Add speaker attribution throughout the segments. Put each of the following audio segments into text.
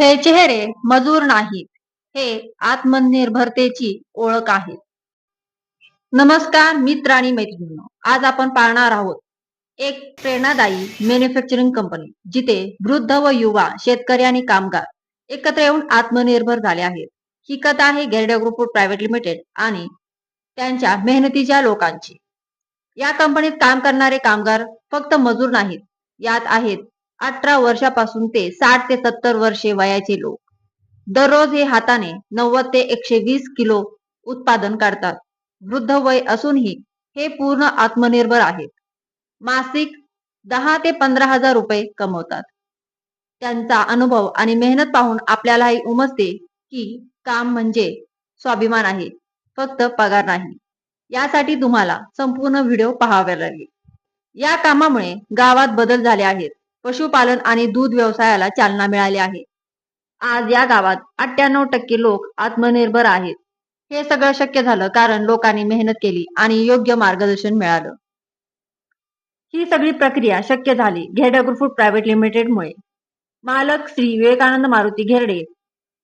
Speaker 1: हे चेहरे मजूर नाहीत. हे आत्मनिर्भरतेची ओळख आहे. नमस्कार मित्र आणि मैत्रिणी आज आपण पाहणार आहोत एक प्रेरणादायी मॅन्युफॅक्चरिंग कंपनी जिथे वृद्ध व युवा शेतकरी आणि कामगार एकत्र येऊन आत्मनिर्भर झाले आहेत. ही कथा आहे गेरडे ग्रुप प्रायव्हेट लिमिटेड आणि त्यांच्या मेहनतीच्या लोकांची. या कंपनीत काम करणारे कामगार फक्त मजूर नाहीत. यात आहेत अठरा वर्षापासून ते साठ ते सत्तर वर्षे वयाचे लोक. दररोज हे हाताने नव्वद ते एकशे वीस किलो उत्पादन काढतात. वृद्ध वय असूनही हे पूर्ण आत्मनिर्भर आहेत. मासिक दहा ते पंधरा हजार रुपये कमवतात. त्यांचा अनुभव आणि मेहनत पाहून आपल्यालाही उमजते की काम म्हणजे स्वाभिमान आहे फक्त पगार नाही. यासाठी तुम्हाला संपूर्ण व्हिडिओ पाहावे लागेल. या कामामुळे गावात बदल झाले आहेत. पशुपालन आणि दूध व्यवसायाला चालना मिळाली आहे. आज या गावात अठ्ठ्याण्णव टक्के लोक आत्मनिर्भर आहेत. हे सगळं शक्य झालं कारण लोकांनी मेहनत केली आणि योग्य मार्गदर्शन मिळालं. ही सगळी प्रक्रिया शक्य झाली घेरडे अग्रोफूड प्रायव्हेट लिमिटेडमुळे. मालक श्री विवेकानंद मारुती घेरडे.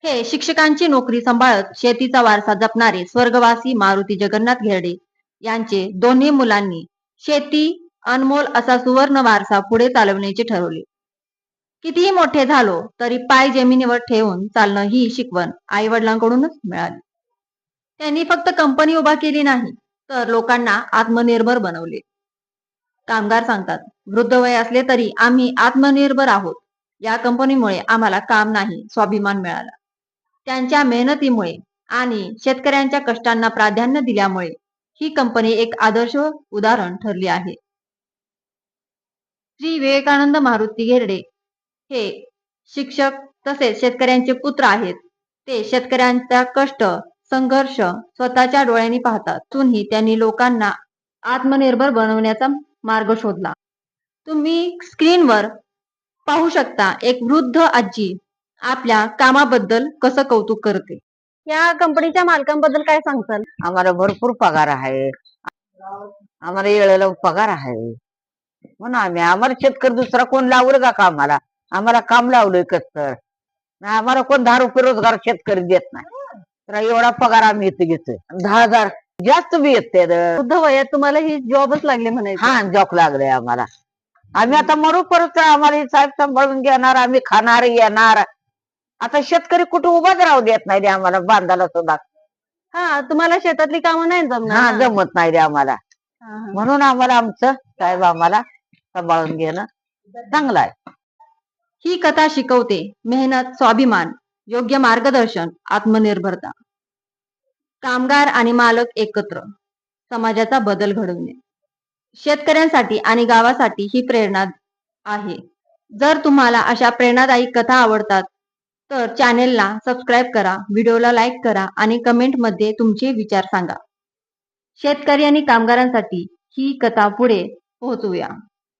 Speaker 1: हे शिक्षकांची नोकरी सांभाळत शेतीचा वारसा जपणारे स्वर्गवासी मारुती जगन्नाथ घेरडे यांचे दोन्ही मुलांनी शेती अनमोल असा सुवर्ण वारसा पुढे चालवण्याचे ठरवले. कितीही मोठे झालो तरी पाय जमिनीवर ठेवून चालणं ही शिकवण आई वडिलांकडूनच मिळाली. त्यांनी फक्त कंपनी उभा केली नाही तर लोकांना आत्मनिर्भर बनवले. कामगार सांगतात वृद्ध वय असले तरी आम्ही आत्मनिर्भर आहोत. या कंपनीमुळे आम्हाला काम नाही स्वाभिमान मिळाला. त्यांच्या मेहनतीमुळे आणि शेतकऱ्यांच्या कष्टांना प्राधान्य दिल्यामुळे ही कंपनी एक आदर्श उदाहरण ठरली आहे. श्री विवेकानंद मारुती घेरडे. हे शिक्षक तसेच शेतकऱ्यांचे पुत्र आहेत. ते शेतकऱ्यांचा कष्ट संघर्ष स्वतःच्या डोळ्यांनी पाहतात. तुम्ही त्यांनी लोकांना आत्मनिर्भर बनवण्याचा मार्ग शोधला. तुम्ही स्क्रीनवर पाहू शकता एक वृद्ध आजी आपल्या कामाबद्दल कसं कौतुक करते. या कंपनीच्या मालकांबद्दल काय सांगताल?
Speaker 2: आम्हाला भरपूर पगार आहे. आम्हाला येळेला पगार आहे. म्हणून आम्ही. आम्हाला शेतकरी दुसरा कोण लावलं का कामाला? आम्हाला काम लावलंय कस? तर नाही आम्हाला कोण दहा रुपये रोजगार शेतकरी देत नाही. तर एवढा पगार आम्ही इथे घेतोय. दहा हजार जास्त बी येते
Speaker 1: वृद्ध वयात तुम्हाला ही जॉबच लागले म्हणायचं.
Speaker 2: हा जॉक लागले आम्हाला. आम्ही आता मरू परत आम्हाला हे साहेब सांभाळून घेणार आम्ही खाणार येणार. आता शेतकरी कुठे उभाच राहू देत नाही रे आम्हाला बांधायला सुद्धा.
Speaker 1: हा तुम्हाला शेतातली कामं नाही
Speaker 2: हा
Speaker 1: जमणार
Speaker 2: जमत नाही रे आम्हाला.
Speaker 1: हा, हा.
Speaker 2: म्हणून आम्हाला आमचं साहेब आम्हाला सांभाळून घेणं चांगलं आहे.
Speaker 1: ही कथा शिकवते मेहनत स्वाभिमान योग्य मार्गदर्शन आत्मनिर्भरता. कामगार आणि मालक एकत्र समाजाचा बदल घडवणे शेतकऱ्यांसाठी आणि गावासाठी ही प्रेरणा आहे. जर तुम्हाला अशा प्रेरणादायी कथा आवडतात तर चॅनेलला सबस्क्राईब करा व्हिडिओला लाईक करा आणि कमेंटमध्ये तुमचे विचार सांगा. शेतकरी आणि कामगारांसाठी ही कथा पुढे पोहोचवूया